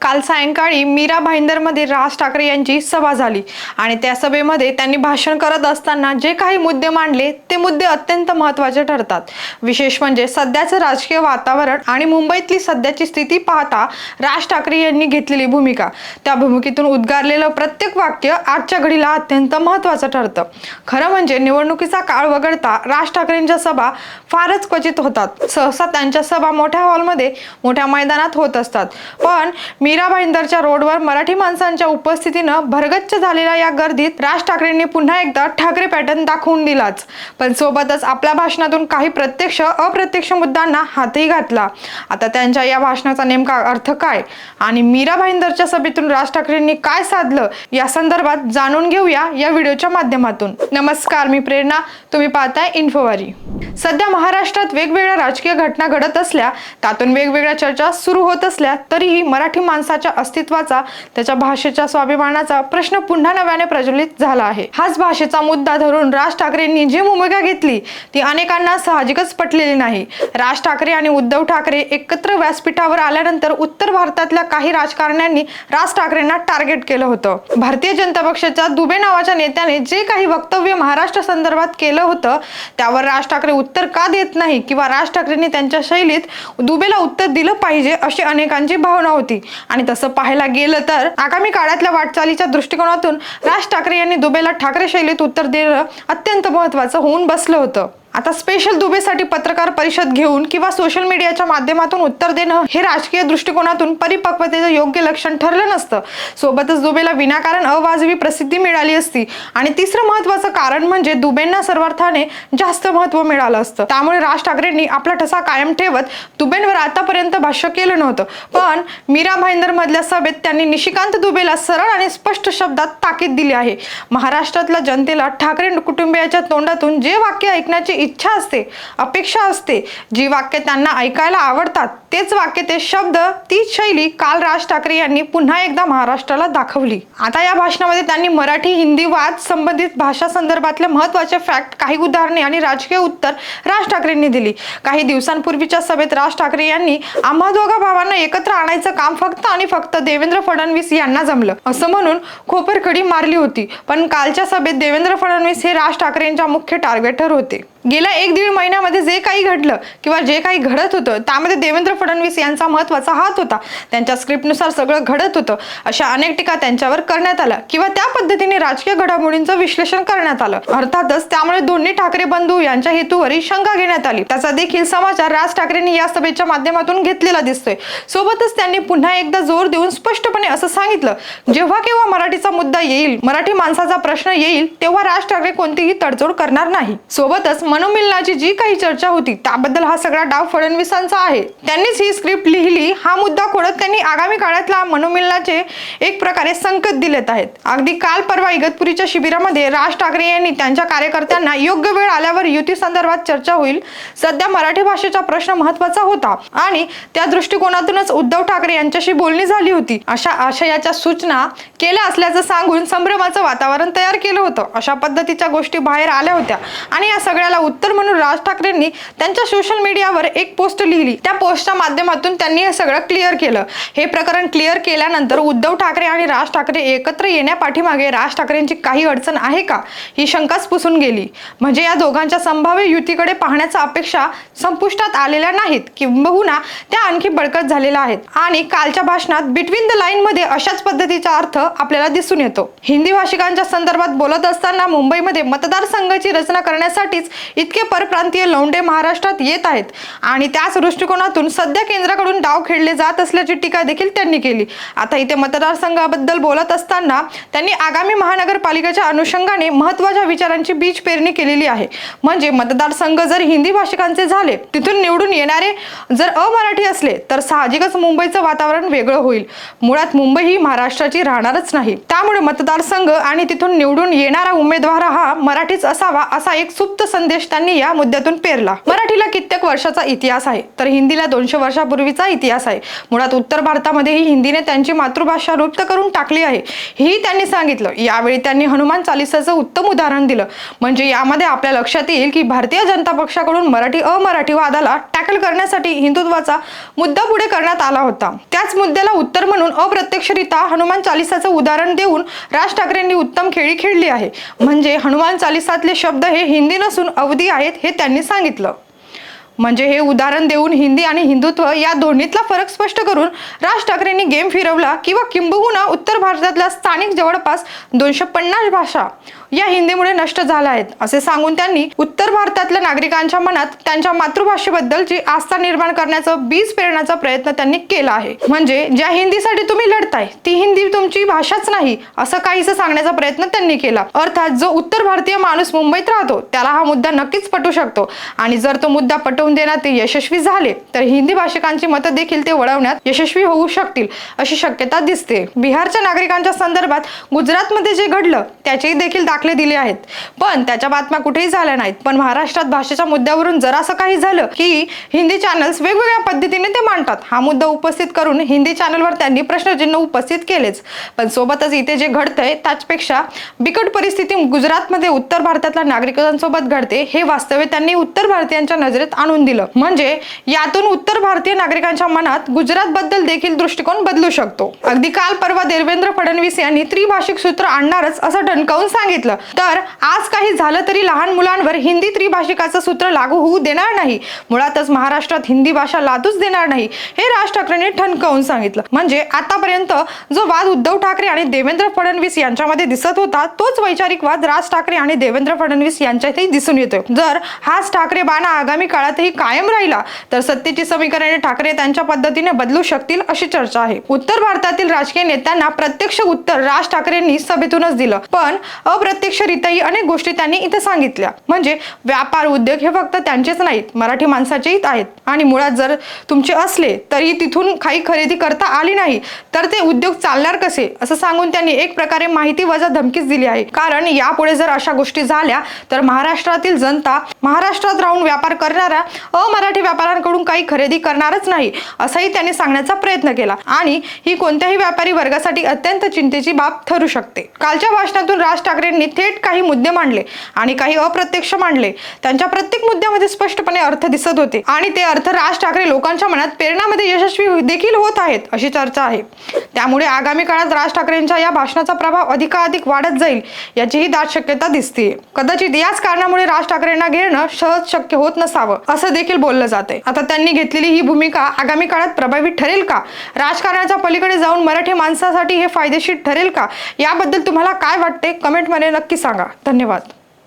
काल सायंकाळी मीरा भाईंदरमध्ये राज ठाकरे यांची सभा झाली. आणि त्या सभेमध्ये त्यांनी भाषण करत असताना जे काही मुद्दे मांडले ते मुद्दे अत्यंत महत्त्वाचे ठरतात. विशेष म्हणजे सध्याचं राजकीय वातावरण आणि मुंबईतली सध्याची स्थिती पाहता राज ठाकरे यांनी घेतलेली भूमिका. त्या भूमिकेतून उद्गारलेलं प्रत्येक वाक्य आजच्या घडीला अत्यंत महत्त्वाचं ठरतं. खरं म्हणजे निवडणुकीचा काळ वगळता राज ठाकरेंच्या सभा फारच क्वचित होतात. सहसा त्यांच्या सभा मोठ्या हॉलमध्ये मोठ्या मैदानात होत असतात. पण मीरा भाईंदरच्या रोडवर मराठी माणसांच्या उपस्थितीनं भरगच्च झालेल्या या गर्दीत राज ठाकरेंनी पुन्हा एकदा ठाकरे पॅटर्न दाखवून दिलाच. पण सोबतच आपल्या भाषणातून काही प्रत्यक्ष अप्रत्यक्ष मुद्द्यांना हातही घातला. आता त्यांच्या या भाषणाचा नेमका अर्थ काय? आणि मीरा भाईंदरच्या सभेतून राज ठाकरेंनी काय साधलं? या संदर्भात जाणून घेऊया या व्हिडिओच्या माध्यमातून. नमस्कार मी प्रेरणा. तुम्ही पाहताय इन्फोवारी. सध्या महाराष्ट्रात वेगवेगळ्या राजकीय घटना घडत असल्या त्यातून वेगवेगळ्या चर्चा सुरू होत असल्या तरीही मराठी माणसं माणसाच्या अस्तित्वाचा त्याच्या भाषेच्या स्वाभिमानाचा प्रश्न पुन्हा नव्याने प्रज्वलित झाला आहे. हाच भाषेचा मुद्दा धरून राज ठाकरेंनी जी भूमिका घेतली ती अनेकांना साहजिकच पटलेली नाही. राज ठाकरे आणि उद्धव ठाकरे एकत्र व्यासपीठावर आल्यानंतर उत्तर भारतातल्या काही राजकारण्यांनी राज ठाकरेंना टार्गेट केलं होतं. भारतीय जनता पक्षाच्या दुबे नावाच्या नेत्याने जे काही वक्तव्य महाराष्ट्र संदर्भात केलं होतं त्यावर राज ठाकरे उत्तर का देत नाही किंवा राज ठाकरेंनी त्यांच्या शैलीत दुबेला उत्तर दिलं पाहिजे अशी अनेकांची भावना होती. आणि तसं पाहायला गेलं तर आगामी काळातल्या वाटचालीच्या दृष्टिकोनातून राज ठाकरे यांनी दुबेला ठाकरे शैलीत उत्तर देणं अत्यंत महत्त्वाचं होऊन बसलं होतं. आता स्पेशल दुबेसाठी पत्रकार परिषद घेऊन किंवा सोशल मीडियाच्या माध्यमातून उत्तर देणं हे राजकीय दृष्टिकोनातून परिपक्वतेचं योग्य लक्षण ठरलं नसतं. सोबतच दुबेला विनाकारण अवाजवी प्रसिद्धी मिळाली असती. आणि तिसरं महत्वाचं कारण म्हणजे दुबेंना सर्वार्थाने जास्त महत्त्व मिळालं असतं. त्यामुळे राज ठाकरेंनी आपला ठसा कायम ठेवत दुबेंवर आतापर्यंत भाष्य केलं नव्हतं. पण मीरा भाईंदर मधल्या सभेत त्यांनी निशिकांत दुबेला सरळ आणि स्पष्ट शब्दात ताकीद दिली आहे. महाराष्ट्रातल्या जनतेला ठाकरे कुटुंबियाच्या तोंडातून जे वाक्य ऐकण्याची इच्छा असते अपेक्षा असते. जी वाक्य त्यांना ऐकायला आवडतात तेच वाक्य ते शब्द तीच शैली काल राज ठाकरे यांनी पुन्हा एकदा महाराष्ट्राला दाखवली. आता या भाषणामध्ये त्यांनी मराठी हिंदी वाद संबंधित भाषा संदर्भातले महत्त्वाचे फॅक्ट काही उदाहरणे आणि राजकीय उत्तर राज ठाकरेंनी दिली. काही दिवसांपूर्वीच्या सभेत राज ठाकरे यांनी आम्हा दोघा भावांना एकत्र आणायचं काम फक्त आणि फक्त देवेंद्र फडणवीस यांना जमलं. असं म्हणून खोपरखडी मारली होती. पण कालच्या सभेत देवेंद्र फडणवीस हे राज ठाकरेंच्या मुख्य टार्गेटर होते. गेल्या एक दीड महिन्यामध्ये जे काही घडलं किंवा जे काही घडत होतं त्यामध्ये देवेंद्र फडणवीस यांचा महत्त्वाचा हात होता. त्यांच्या स्क्रिप्टनुसार सगळं घडत होतं. अशा अनेक टीका त्यांच्यावर करण्यात आल्या किंवा त्या पद्धतीने राजकीय घडामोडींचं विश्लेषण करण्यात आलं. अर्थातच त्यामुळे दोन्ही ठाकरे बंधू यांच्या हेतूवरही शंका घेण्यात आली. त्याचा देखील समाचार राज ठाकरेंनी या सभेच्या माध्यमातून घेतलेला दिसतोय. सोबतच त्यांनी पुन्हा एकदा जोर देऊन स्पष्टपणे असं सांगितलं जेव्हा केव्हा मराठीचा मुद्दा येईल मराठी माणसाचा प्रश्न येईल तेव्हा राज ठाकरे कोणतीही तडजोड करणार नाही. सोबतच मनोमिलनाची जी काही चर्चा होती त्याबद्दल हा सगळा डाव फडणवीसांचा आहे. त्यांनीच ही स्क्रिप्ट लिहिली. हा मुद्दा खोडत त्यांनी आगामी काळातला मनोमिलनाचे एक प्रकारे संकेत दिलेत आहेत. अगदी काल परवा इगतपुरीच्या शिबिरामध्ये राज ठाकरे यांनी त्यांच्या कार्यकर्त्यांना योग्य वेळ आल्यावर युती संदर्भात चर्चा होईल. सध्या मराठी भाषेचा प्रश्न महत्त्वाचा होता आणि त्या दृष्टिकोनातूनच उद्धव ठाकरे यांच्याशी बोलणी झाली होती. अशा आशयाच्या सूचना केल्या असल्याचं सांगून संभ्रमाचं वातावरण तयार केलं होतं. अशा पद्धतीच्या गोष्टी बाहेर आल्या होत्या आणि या सगळ्याला उत्तर म्हणून राज ठाकरेंनी त्यांच्या सोशल मीडियावर एक पोस्ट लिहिली. त्या पोस्टच्या माध्यमातून त्यांनी हे सगळं क्लिअर केलं. हे प्रकरण क्लिअर केल्यानंतर उद्धव ठाकरे आणि राज ठाकरे एकत्र येण्यापाठीमागे राज ठाकरेंची काही अडचण आहे का? ही शंकाच पुसून गेली. म्हणजे या दोघांच्या संभाव्य युतीकडे पाहण्याच्या अपेक्षा संपुष्टात आलेल्या नाहीत किंबहुना त्या आणखी बळकट झालेल्या आहेत. आणि कालच्या भाषणात बिटवीन द लाईन मध्ये अशाच पद्धतीचा अर्थ आपल्याला दिसून येतो. हिंदी भाषिकांच्या संदर्भात बोलत असताना मुंबईमध्ये मतदारसंघाची रचना करण्यासाठीच इतके परप्रांतीय लौंडे महाराष्ट्रात येत आहेत. आणि त्याच दृष्टिकोनातून सध्या केंद्राकडून डाव खेळले जात असल्याची टीका देखील त्यांनी केली. आता इथे मतदारसंघाबद्दल बोलत असताना त्यांनी आगामी महानगरपालिकेच्या अनुषंगाने महत्त्वाच्या विचारांची बीज पेरणी केलेली आहे. म्हणजे मतदारसंघ जर हिंदी भाषिकांचे झाले तिथून निवडून येणारे जर अमराठी असले तर साहजिकच मुंबईचं वातावरण वेगळं होईल. मुळात मुंबई ही महाराष्ट्राची राहणारच नाही. त्यामुळे मतदारसंघ आणि तिथून निवडून येणारा उमेदवार हा मराठीच असावा असा एक सुप्त संदेश श्रेष्ठांनी या मुद्द्यातून पेरला. मराठीला कित्येक वर्षाचा इतिहास आहे तर हिंदीला दोनशे वर्षापूर्वीचा इतिहास आहे. मुळात उत्तर भारतामध्येही हिंदीने त्यांची मातृभाषा लुप्त करून टाकली आहे. ही त्यांनी सांगितलं. यावेळी त्यांनी हनुमान चालिसाचं उत्तम उदाहरण दिलं. म्हणजे यामध्ये आपल्या लक्षात येईल की भारतीय जनता पक्षाकडून मराठी अमराठी वादाला टॅकल करण्यासाठी हिंदुत्वाचा मुद्दा पुढे करण्यात आला होता. त्याच मुद्द्याला उत्तर म्हणून अप्रत्यक्षरित्या हनुमान चालिसाचं उदाहरण देऊन राज ठाकरेंनी उत्तम खेळी खेळली आहे. म्हणजे हनुमान चालिसातले शब्द हे हिंदी नसून अवधी आहेत हे त्यांनी सांगितलं. म्हणजे हे उदाहरण देऊन हिंदी आणि हिंदुत्व या दोन्हीतला फरक स्पष्ट करून राज ठाकरेंनी गेम फिरवला किंवा किंबहुना उत्तर भारतातल्या स्थानिक जवळपास दोनशे पन्नास भाषा या हिंदीमुळे नष्ट झाल्या आहेत असे सांगून त्यांनी उत्तर भारतातल्या नागरिकांच्या मनात त्यांच्या मातृभाषेबद्दल जी आस्था निर्माण करण्याचं बीज पेरण्याचा प्रयत्न त्यांनी केला आहे. म्हणजे ज्या हिंदीसाठी तुम्ही लढताय ती हिंदी तुमची भाषाच नाही असं काहीच सांगण्याचा प्रयत्न त्यांनी केला. अर्थात जो उत्तर भारतीय माणूस मुंबईत राहतो त्याला हा मुद्दा नक्कीच पटू शकतो. आणि जर तो मुद्दा पटवून देण्यात ते यशस्वी झाले तर हिंदी भाषिकांची मतं देखील ते वळवण्यात यशस्वी होऊ शकतील अशी शक्यता दिसते. बिहारच्या नागरिकांच्या संदर्भात गुजरातमध्ये जे घडलं त्याचेही देखील दाखवले दिले आहेत. पण त्याच्या बातम्या कुठेही झाल्या नाहीत. पण महाराष्ट्रात भाषेच्या मुद्द्यावरून जरासं काही झालं की हिंदी चॅनल्स वेगवेगळ्या पद्धतीने ते मांडतात. हा मुद्दा उपस्थित करून हिंदी चॅनलवर त्यांनी प्रश्नचिन्ह उपस्थित केलेच. पण सोबतच इथे जे घडतंय त्याचपेक्षा बिकट परिस्थिती गुजरातमध्ये उत्तर भारतातल्या नागरिकांसोबत घडते हे वास्तव्य त्यांनी उत्तर भारतीयांच्या नजरेत आणून दिलं. म्हणजे यातून उत्तर भारतीय नागरिकांच्या मनात गुजरात बद्दल देखील दृष्टिकोन बदलू शकतो. अगदी काल परवा देवेंद्र फडणवीस यांनी त्रिभाषिक सूत्र आणणारच असं ठणकावून सांगितलं. तर आज काही झालं तरी लहान मुलांवर हिंदी त्रिभाषिकाचं सूत्र लागू होऊ देणार नाही. मुळातच महाराष्ट्रात हिंदी भाषा लादूच देणार नाही हे राज ठाकरेंनी ठणकावून सांगितलं. म्हणजे आतापर्यंत जो वाद उद्धव ठाकरे आणि देवेंद्र फडणवीस यांच्यामध्ये दिसत होता तोच वैचारिक वाद राज ठाकरे आणि देवेंद्र फडणवीस यांच्यातही दिसून येतोय. जर हाच ठाकरे बाणा आगामी काळातही कायम राहिला तर सत्तेची समीकरणे ठाकरे त्यांच्या पद्धतीने बदलू शकतील अशी चर्चा आहे. उत्तर भारतातील राजकीय नेत्यांना प्रत्यक्ष उत्तर राज ठाकरेंनी सभेतूनच दिलं. पण अप्रत्यक्षरित्याही अनेक गोष्टी त्यांनी इथे सांगितल्या. म्हणजे व्यापार उद्योग हे फक्त त्यांचेच नाहीत मराठी माणसाचेही आहेत. आणि मुळात जर तुमचे असले तरी तिथून काही खरेदी करता आली नाही तर ते उद्योग चालणार कसे? असं सांगून त्यांनी एक प्रकारे माहिती वजा धमकीच दिली आहे. कारण यापुढे जर अशा गोष्टी झाल्या तर महाराष्ट्रातील जनता महाराष्ट्रात राहून व्यापार करणाऱ्या अमराठी व्यापाऱ्यांकडून काही खरेदी करणारच नाही असंही त्यांनी सांगण्याचा प्रयत्न केला. आणि ही कोणत्याही व्यापारी वर्गासाठी अत्यंत चिंतेची बाब ठरू शकते. कालच्या भाषणातून राज ठाकरेंनी थेट काही मुद्दे मांडले आणि काही अप्रत्यक्ष मांडले. त्यांच्या प्रत्येक मुद्द्यामध्ये स्पष्टपणे अर्थ दिसत होते आणि ते अर्थ राज ठाकरे लोकांच्या मनात प्रेरणामध्ये यशस्वी देखील होत आहेत अशी चर्चा आहे. त्यामुळे आगामी काळात राज ठाकरेंच्या या भाषणाचा प्रभाव अधिकाधिक वाढत जाईल याचीही दाट शक्यता दिसते कदाचित याच कारणामुळे राज ठाकरेंना करणं सहज शक्य होत नसावं असं देखील बोललं जाते आता त्यांनी घेतलेली ही भूमिका आगामी काळात प्रभावी ठरेल का? राजकारणाच्या पलीकडे जाऊन मराठी माणसासाठी हे फायदेशीर ठरेल का? याबद्दल तुम्हाला काय वाटते कमेंटमध्ये नक्की सांगा. धन्यवाद.